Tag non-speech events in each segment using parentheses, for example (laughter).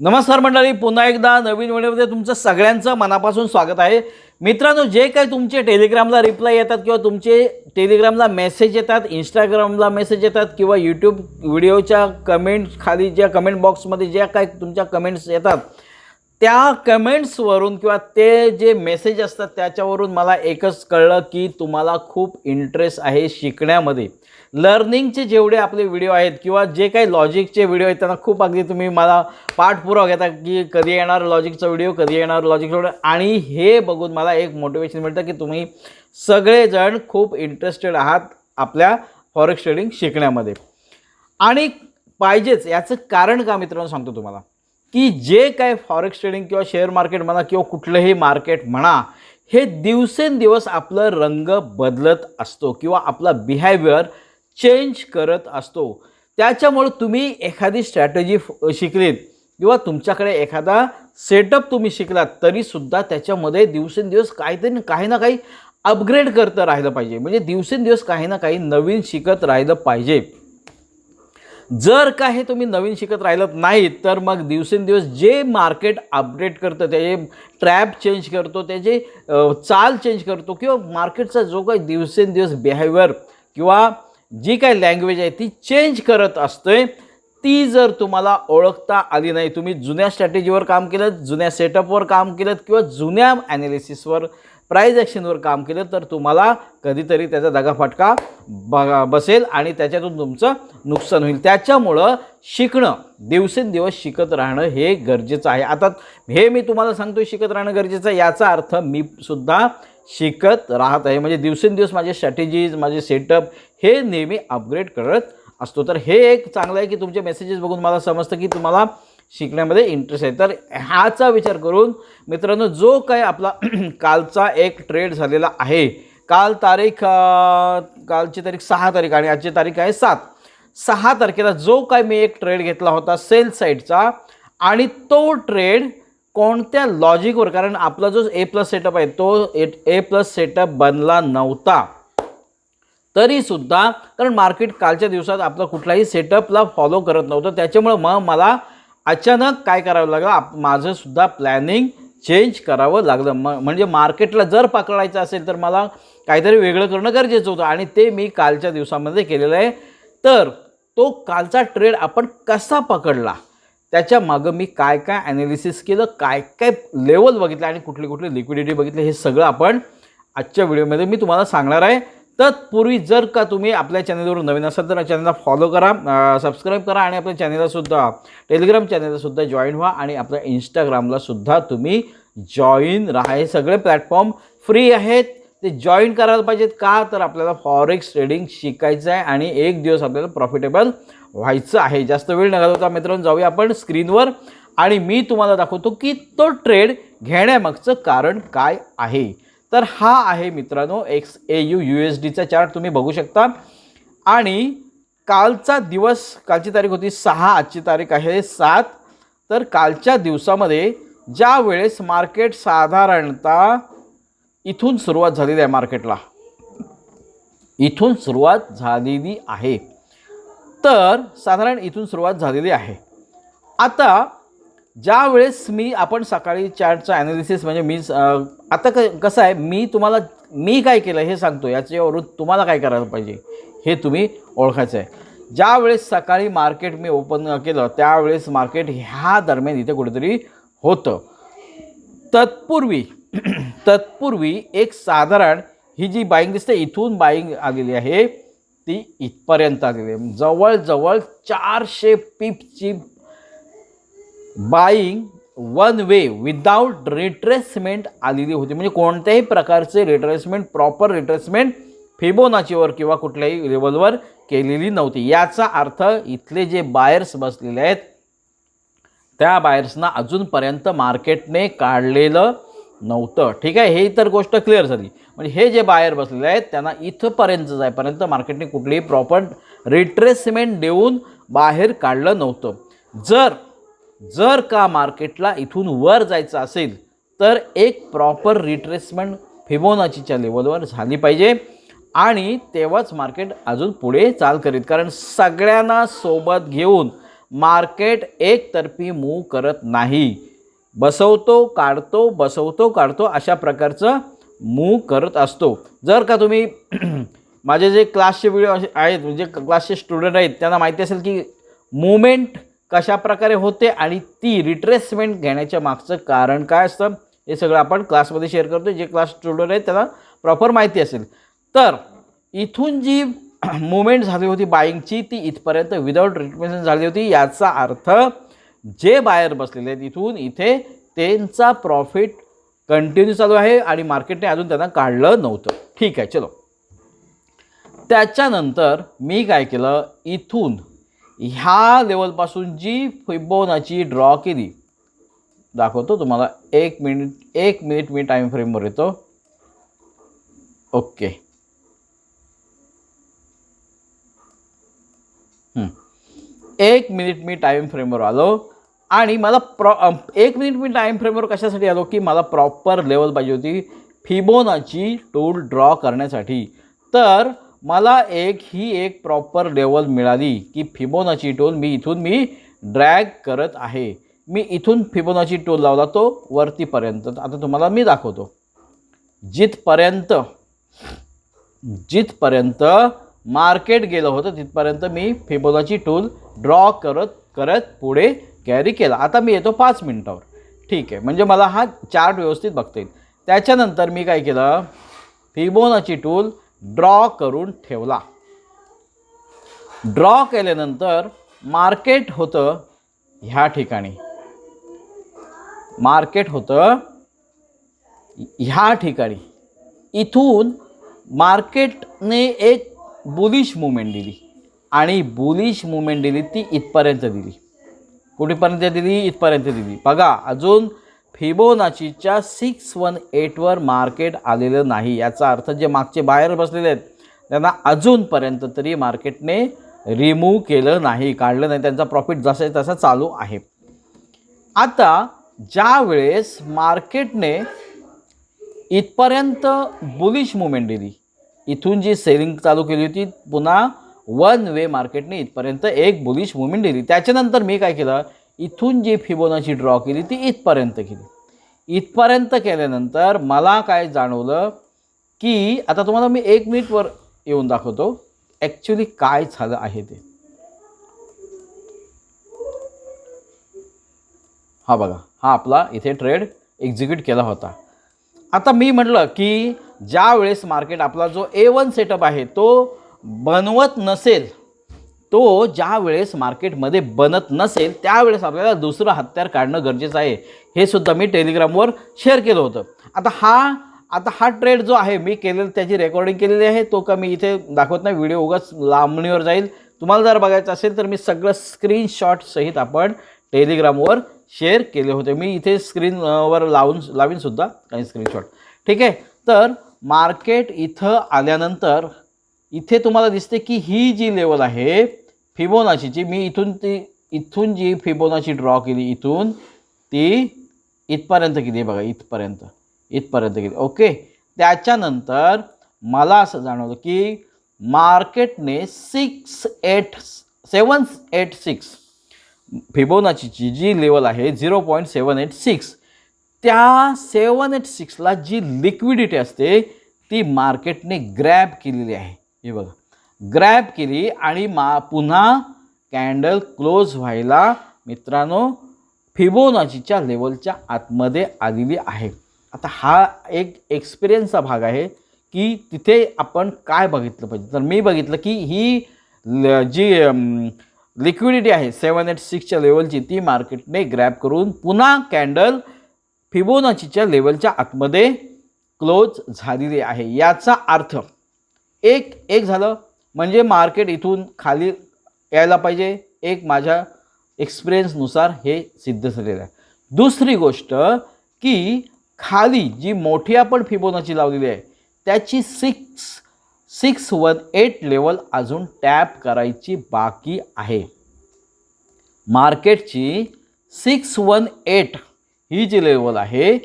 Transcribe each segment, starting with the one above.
नमस्कार मंडळी पुन्हा एकदा नवीन व्हिडिओमध्ये तुमचं सगळ्यांचं मनापासून स्वागत आहे. मित्रांनो जे काही तुमचे टेलिग्रामला रिप्लाय येतात किंवा तुमचे टेलिग्रामला मेसेज येतात इंस्टाग्रामला मेसेज येतात किंवा यूट्यूब व्हिडिओच्या कमेंट खाली ज्या कमेंट बॉक्समध्ये ज्या काही तुमच्या कमेंट्स येतात त्या कमेंट्सवरून किंवा ते जे मेसेज असतात त्याच्यावरून मला एकच कळलं की तुम्हाला खूप इंटरेस्ट आहे शिकण्यामध्ये. लर्निंगचे जेवढे आपले व्हिडिओ आहेत किंवा जे काही लॉजिकचे व्हिडिओ आहेत त्यांना खूप अगदी तुम्ही मला पाठपुरावा घेता की कधी येणार लॉजिकचा व्हिडिओ कधी येणार लॉजिकचा व्हिडिओ आणि हे बघून मला एक मोटिवेशन मिळतं की तुम्ही सगळेजण खूप इंटरेस्टेड आहात आपल्या फॉरेक्स ट्रेडिंग शिकण्यामध्ये. आणि पाहिजेच याचं कारण का मित्रांनो सांगतो तुम्हाला? की जे काय फॉरेक्स ट्रेडिंग किंवा शेअर मार्केट म्हणा किंवा कुठलंही मार्केट म्हणा हे दिवसेंदिवस आपलं रंग बदलत असतो किंवा आपला बिहेवियर चेंज करत असतो. त्याच्यामुळं तुम्ही एखादी स्ट्रॅटेजी शिकलीत किंवा तुमच्याकडे एखादा सेटअप तुम्ही शिकलात तरीसुद्धा त्याच्यामध्ये दिवसेंदिवस काहीतरी काही ना काही अपग्रेड करतं राहिलं पाहिजे. म्हणजे दिवसेंदिवस काही ना काही नवीन शिकत राहिलं पाहिजे. जर का हे तुम्ही नवीन शिकत राहिलं नाही तर मग दिवसेंदिवस जे मार्केट अपडेट करतं त्याचे ट्रॅप चेंज करतो त्याचे चाल चेंज करतो किंवा मार्केटचा जो काही दिवसेंदिवस बिहेवियर किंवा जी काही लँग्वेज आहे ती चेंज करत असते ती जर तुम्हाला ओळखता आली नाही तुम्ही जुन्या स्ट्रॅटेजीवर काम केलं जुन्या सेटअपवर काम केलं किंवा जुन्या ॲनालिसिसवर प्राईज ॲक्शनवर काम केलं तर तुम्हाला कधीतरी त्याचा दगाफटका ब बसेल आणि त्याच्यातून तुमचं नुकसान होईल. त्याच्यामुळं शिकणं दिवसेंदिवस शिकत राहणं हे गरजेचं आहे. आता हे मी तुम्हाला सांगतो शिकत राहणं गरजेचं आहे याचा अर्थ मी सुद्धा शिकत राहत आहे. म्हणजे दिवसेंदिवस माझे स्ट्रॅटेजीज माझे सेटअप हे नेहमी अपग्रेड करत असतो. तर हे एक चांगलं आहे की तुमचे मेसेजेस बघून मला समजतं की तुम्हाला शिकण्यामध्ये इंटरेस्ट आहे. तर ह्याचा विचार करून मित्रांनो जो काय आपला (clears throat) कालचा एक ट्रेड झालेला आहे. काल तारीख कालची तारीख सहा तारीख आणि आजची तारीख आहे सात. सहा तारखेला जो काय मी एक ट्रेड घेतला होता सेल साईडचा आणि तो ट्रेड कोणत्या लॉजिकवर कारण आपला जो ए प्लस सेटअप आहे तो ए प्लस सेटअप बनला नव्हता. तरीसुद्धा कारण मार्केट कालच्या दिवसात आपला कुठलाही सेटअपला फॉलो करत नव्हतं. त्याच्यामुळं मग मला अचानक काय करावं लागलं? आप माझंसुद्धा प्लॅनिंग चेंज करावं लागलं. म म्हणजे मार्केटला जर पकडायचं असेल तर मला काहीतरी वेगळं करणं गरजेचं होतं आणि ते मी कालच्या दिवसामध्ये केलेलं आहे. तर तो कालचा ट्रेड आपण कसा पकडला? त्याच्या मागं मी काय काय ॲनालिसिस केलं काय काय लेवल बघितलं आणि कुठली कुठली लिक्विडिटी बघितली हे सगळं आपण आजच्या व्हिडिओमध्ये मी तुम्हाला सांगणार आहे. तत्पूर्वी जर का तुम्ही आपल्या चॅनलवर नवीन असाल तर चॅनलला फॉलो करा सबस्क्राईब करा आणि आपल्या चॅनललासुद्धा टेलिग्राम चॅनललासुद्धा जॉईन व्हा आणि आपल्या इंस्टाग्रामलासुद्धा तुम्ही जॉईन राहा. हे सगळे प्लॅटफॉर्म फ्री आहेत. ते जॉईन करायला पाहिजेत का? तर आपल्याला फॉरेक्स ट्रेडिंग शिकायचं आहे आणि एक दिवस आपल्याला प्रॉफिटेबल व्हायचं आहे. जास्त वेळ न घालवता मित्रांनो जाऊया आपण स्क्रीनवर आणि मी तुम्हाला दाखवतो की तो ट्रेड घेण्यामागचं कारण काय आहे. तर हा आहे मित्रांनो X A U U S डीचा चार्ट तुम्ही बघू शकता. आणि कालचा दिवस कालची तारीख होती सहा आजची तारीख आहे सात. तर कालच्या दिवसामध्ये ज्या वेळेस मार्केट साधारणतः इथून सुरुवात झालेली आहे मार्केटला इथून सुरुवात झालेली आहे. तर साधारण इथून सुरुवात झालेली आहे. आता ज्या वेळेस मी आपण सकाळी चार्टचं ॲनालिसिस म्हणजे मी आता क कसं आहे मी तुम्हाला मी काय केलं हे सांगतो याच्यावरून तुम्हाला काय करायला पाहिजे हे तुम्ही ओळखायचं आहे. ज्या वेळेस सकाळी मार्केट मी ओपन केलं त्यावेळेस मार्केट ह्या दरम्यान इथे कुठेतरी होतं. तत्पूर्वी (clears throat) तत्पूर्वी एक साधारण ही जी बाईंग दिसते इथून बाईंग आलेली आहे ती इथपर्यंत आलेली आहे. जवळजवळ चारशे पिपची buying one way without retracement आलेली होती. म्हणजे कोणत्याही प्रकारचे रिट्रेसमेंट प्रॉपर रिट्रेसमेंट फिबोनाचीवर किंवा कुठल्याही लेवलवर केलेली नव्हती. याचा अर्थ इथले जे बायर्स बसलेले आहेत त्या बायर्सना अजूनपर्यंत मार्केटने काढलेलं नव्हतं. ठीक आहे? हे तर गोष्ट क्लिअर झाली. म्हणजे हे जे बायर बसलेले आहेत त्यांना इथंपर्यंत जाईपर्यंत मार्केटने कुठलीही प्रॉपर रिट्रेसमेंट देऊन बाहेर काढलं नव्हतं. जर जर का मार्केटला इथून वर जायचं असेल तर एक प्रॉपर रिट्रेसमेंट फिबोनाचीच्या लेवलवर झाली पाहिजे. आणि तेव्हाच मार्केट अजून पुढे चाल करीत. कारण सगळ्यांना सोबत घेऊन मार्केट एकतर्फी मूव करत नाही. बसवतो काढतो बसवतो काढतो अशा प्रकारचं मूव करत असतो. जर का तुम्ही (clears throat) माझे जे क्लासचे व्हिडिओ आहेत म्हणजे क्लासचे स्टुडंट आहेत त्यांना माहिती असेल की मुवमेंट कशा प्रकारे होते आणि ती रिट्रेसमेंट घेण्याच्या मागचं कारण काय असतं हे सगळं आपण क्लासमध्ये शेअर करतो जे क्लास स्टुडंट आहेत त्यांना प्रॉपर माहिती असेल. तर इथून जी (clears throat) मुवमेंट झाली होती बाईंगची ती इथपर्यंत विदाऊट ट्रीटमेंट झाली होती. याचा अर्थ जे बायर बसलेले आहेत इथून इथे त्यांचा प्रॉफिट कंटिन्यू चालू आहे आणि मार्केटने अजून त्यांना काढलं नव्हतं. ठीक आहे चलो. त्याच्यानंतर मी काय केलं? इथून ह्या लेवलपासून जी फिबोनाची ड्रॉ केली दाखवतो तुम्हाला. एक मिनिट एक मिनिट मी टाईम फ्रेमवर येतो. ओके. एक मिनिट मी टाईम फ्रेमवर आलो आणि मला प्रॉ एक मिनिट मी टाईम फ्रेमवर कशासाठी आलो की मला प्रॉपर लेवल पाहिजे होती फिबोनाची टूल ड्रॉ करण्यासाठी. तर मला एक ही एक प्रॉपर लेवल मिळाली की फिबोनाची टूल मी इथून मी ड्रॅग करत आहे. मी इथून फिबोनाची टूल लावला तो वरतीपर्यंत. आता तुम्हाला मी दाखवतो. जिथपर्यंत जिथपर्यंत मार्केट गेलं होतं तिथपर्यंत मी फिबोनाची टूल ड्रॉ करत करत पुढे कॅरी केला. आता मी येतो पाच मिनटावर. ठीक आहे. म्हणजे मला हा चार्ट व्यवस्थित बघता येईल. त्याच्यानंतर मी काय केलं? फिबोनाची टूल ड्रॉ करून ठेवला. ड्रॉ केल्यानंतर मार्केट होतं ह्या ठिकाणी. मार्केट होतं ह्या ठिकाणी. इथून मार्केटने एक बुलिश मुवमेंट दिली आणि बुलिश मुवमेंट दिली ती इथपर्यंत दिली. कुठेपर्यंत दिली? इथपर्यंत दिली. बघा अजून फिबोनाचीच्या सिक्स वन एटवर मार्केट आलेलं नाही याचा अर्थ जे मागचे बाहेर बसलेले आहेत त्यांना अजूनपर्यंत तरी मार्केटने रिमूव्ह केलं नाही काढलं नाही त्यांचा प्रॉफिट जसा आहे तसा चालू आहे. आता ज्या वेळेस मार्केटने इथपर्यंत बुलिश मुवमेंट दिली इथून जी सेलिंग चालू केली होती पुन्हा वन वे मार्केटने इथपर्यंत एक बुलिश मुवमेंट दिली. त्याच्यानंतर मी काय केलं इथून जी फिबोनाची ड्रॉ केली ती इथपर्यंत केली. इथपर्यंत केल्यानंतर मला काय जाणवलं की आता तुम्हाला मी एक मिनिटवर येऊन दाखवतो ॲक्च्युली काय झालं आहे ते. हा बघा हा आपला इथे ट्रेड एक्झिक्यूट केला होता. आता मी म्हटलं की ज्या वेळेस मार्केट आपला जो ए वन सेटअप आहे तो बनवत नसेल तो ज्या वेळेस मार्केटमध्ये बनत नसेल त्यावेळेस आपल्याला दुसरं हत्यार काढणं गरजेचं आहे. हे सुद्धा मी टेलिग्रामवर शेअर केलं होतं. आता हा आता हा ट्रेड जो आहे मी केलेलं त्याची रेकॉर्डिंग केलेली आहे तो का मी इथे दाखवत नाही व्हिडिओ उगाच लांबणीवर जाईल. तुम्हाला जर बघायचं असेल तर मी सगळं स्क्रीनशॉटसहित आपण टेलिग्रामवर शेअर केले होते. मी इथे स्क्रीनवर लावून लावीन सुद्धा काही स्क्रीनशॉट ठीक आहे? तर मार्केट इथं आल्यानंतर इथे तुम्हाला दिसते की ही जी लेवल आहे फिबोनाचीची मी इथून ती इथून जी फिबोनाची ड्रॉ केली इथून ती इथपर्यंत केली बघा इथपर्यंत इथपर्यंत गेली ओके त्याच्यानंतर मला असं जाणवलं की मार्केटने six eight seven eight six फिबोनाचीची जी लेवल आहे zero point seven eight six त्या सेवन एट सिक्सला जी लिक्विडिटी असते ती मार्केटने ग्रॅब केलेली आहे. हे बघा. ग्रॅब केली आणि मा पुन्हा कॅन्डल क्लोज व्हायला मित्रांनो फिबोनाचीच्या लेवलच्या आतमध्ये आलेली आहे. आता हा एक एक्सपिरियन्सचा भाग आहे की तिथे आपण काय बघितलं पाहिजे. तर मी बघितलं की ही ल- जी लिक्विडिटी आहे सेवन एट सिक्सच्या लेवलची ती मार्केटने ग्रॅब करून पुन्हा कॅन्डल फिबोनाचीच्या लेवलच्या आतमध्ये क्लोज झालेली आहे. याचा अर्थ एक एक झालं म्हणजे मार्केट इथून खाली यायला पाहिजे. एक माझ्या एक्सपिरियन्सनुसार हे सिद्ध झालेलं आहे. दुसरी गोष्ट की खाली जी मोठी आपण फिबोनाची लावलेली आहे त्याची six six one eight level अजून टॅप करायची बाकी आहे. मार्केटची सिक्स वन एट ही जी लेवल आहे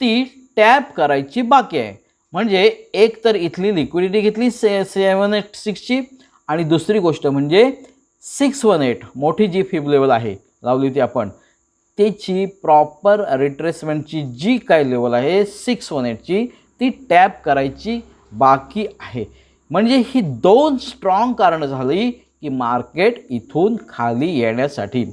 ती टॅप करायची बाकी आहे. म्हणजे एक तर इथली लिक्विडिटी घेतली से सेवन एट सिक्सची आणि दुसरी गोष्ट म्हणजे सिक्स वन एट मोठी जी फिब लेवल आहे लावली होती आपण. त्याची प्रॉपर रिट्रेसमेंटची जी काय लेवल आहे सिक्स वन एटची ती टॅप करायची बाकी आहे. म्हणजे ही दोन स्ट्रॉंग कारणं झाली की मार्केट इथून खाली येण्यासाठी.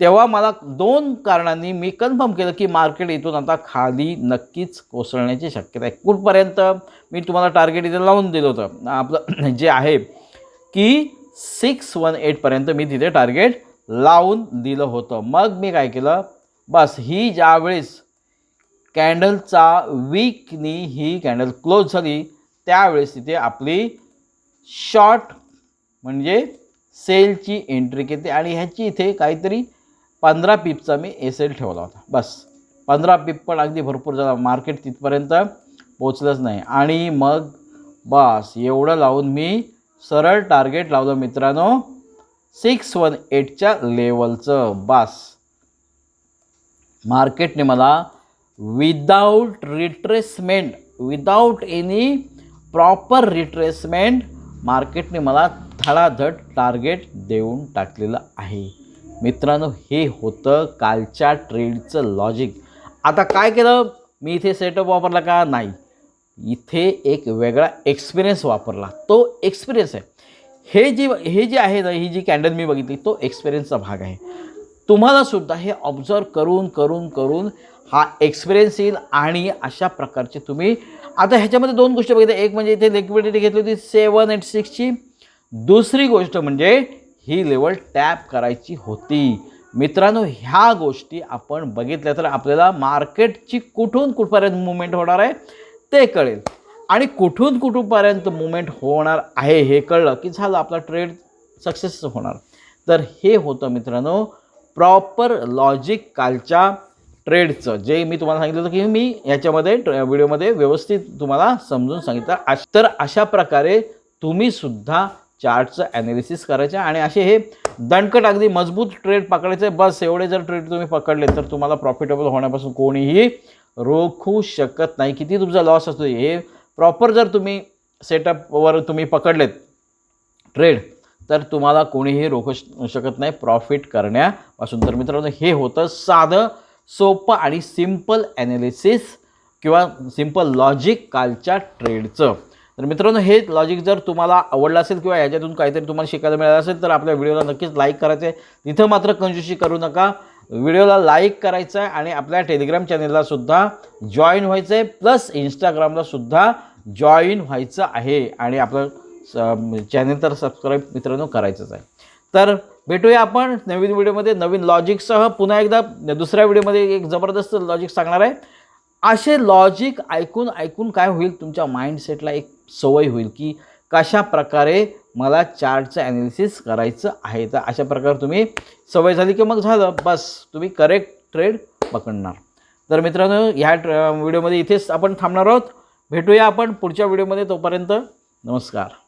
तेव्हा मला दोन कारणांनी मी कन्फर्म केलं की मार्केट इथून आता खाली नक्कीच कोसळण्याची शक्यता आहे. कुठपर्यंत? मी तुम्हाला टार्गेट इथे लावून दिलं होतं. आपलं (clears throat) जे आहे की सिक्स वन एटपर्यंत मी तिथे टार्गेट लावून दिलं होतं. मग मी काय केलं? बस ही ज्यावेळेस कॅन्डलचा वीकनी ही कॅन्डल क्लोज झाली त्यावेळेस तिथे आपली शॉर्ट म्हणजे सेलची एंट्री घेते आणि ह्याची इथे काहीतरी पंधरा पिपचा मी एस एल ठेवला होता. बस. पंधरा पिप पण अगदी भरपूर झाला मार्केट तिथपर्यंत पोचलंच नाही. आणि मग बस एवढं लावून मी सरळ टार्गेट लावलं मित्रांनो सिक्स वन एटच्या लेवलचं. बास. मार्केटने मला without retracement without any proper retracement मार्केटने मला धडाधड टार्गेट देऊन टाकलेलं आहे. मित्रांनो हे होतं कालच्या ट्रेडचं लॉजिक आता काय केलं? मी इथे सेटअप वापरला का? नाही. इथे एक वेगळा एक्सपिरियन्स वापरला. तो एक्सपिरियन्स आहे. हे जी हे जे आहे ना ही जी कॅन्डल मी बघितली तो एक्सपिरियन्सचा भाग आहे. तुम्हाला सुद्धा हे ऑब्झर्व करून करून करून हा एक्सपिरियन्स येईल आणि अशा प्रकारचे तुम्ही आता ह्याच्यामध्ये दोन गोष्टी बघितल्या. एक म्हणजे इथे लिक्विडिटी घेतली होती सेवन एट सिक्सची दुसरी गोष्ट म्हणजे ही लेवल टॅप करायची होती. मित्रांनो ह्या गोष्टी आपण बघितल्या तर आपल्याला मार्केटची कुठून कुठपर्यंत मुवमेंट होणार आहे ते कळेल. आणि कुठून कुठूनपर्यंत मुवमेंट होणार आहे हे कळलं की झालं आपला ट्रेड सक्सेस होणार. तर हे होतं मित्रांनो प्रॉपर लॉजिक कालच्या ट्रेडचं जे मी तुम्हाला सांगितलं होतं की मी याच्यामध्ये ट्र- व्हिडिओमध्ये व्यवस्थित तुम्हाला समजून सांगितलं. तर अशा प्रकारे तुम्ही सुद्धा चार्टचं ॲनालिसिस करायचं आणि असे हे दणकट अगदी मजबूत ट्रेड पकडायचे. बस एवढे जर ट्रेड तुम्ही पकडले तर तुम्हाला प्रॉफिटेबल होण्यापासून कोणीही रोखू शकत नाही. किती तुमचा लॉस असतो? हे प्रॉपर जर तुम्ही सेटअपवर तुम्ही पकडलेत ट्रेड तर तुम्हाला कोणीही रोखू श- शकत नाही प्रॉफिट करण्यापासून. तर मित्रांनो हे होतं साधं सोपं आणि सिंपल ॲनालिसिस किंवा सिंपल लॉजिक कालच्या ट्रेडचं तर मित्रांनो हे लॉजिक जर तुम्हाला आवडलं असेल किंवा याच्यातून काहीतरी तुम्हाला शिकायला मिळालं असेल तर आपल्या व्हिडिओला नक्कीच लाईक करायचं आहे तिथं मात्र कंजूशी करू नका. व्हिडिओला लाईक करायचं आहे आणि आपल्या टेलिग्राम चॅनेलला सुद्धा जॉईन व्हायचं आहे प्लस इंस्टाग्रामला सुद्धा जॉईन व्हायचं आहे आणि आपलं चॅनेल तर सबस्क्राईब मित्रांनो करायचंच आहे. तर भेटूया आपण नवीन व्हिडिओमध्ये नवीन लॉजिकसह पुन्हा एकदा दुसऱ्या व्हिडिओमध्ये एक जबरदस्त लॉजिक सांगणार आहे. असे लॉजिक ऐकून ऐकून काय होईल? तुमच्या माइंडसेटला एक सवय होईल की कशा प्रकारे मला चार्टचं ॲनालिसिस करायचं आहे. तर अशा प्रकारे तुम्ही सवय झाली की मग झालं. बस तुम्ही करेक्ट ट्रेड पकडणार. तर मित्रांनो ह्या ट्र व्हिडिओमध्ये इथेच आपण थांबणार आहोत. भेटूया आपण पुढच्या व्हिडिओमध्ये तोपर्यंत नमस्कार.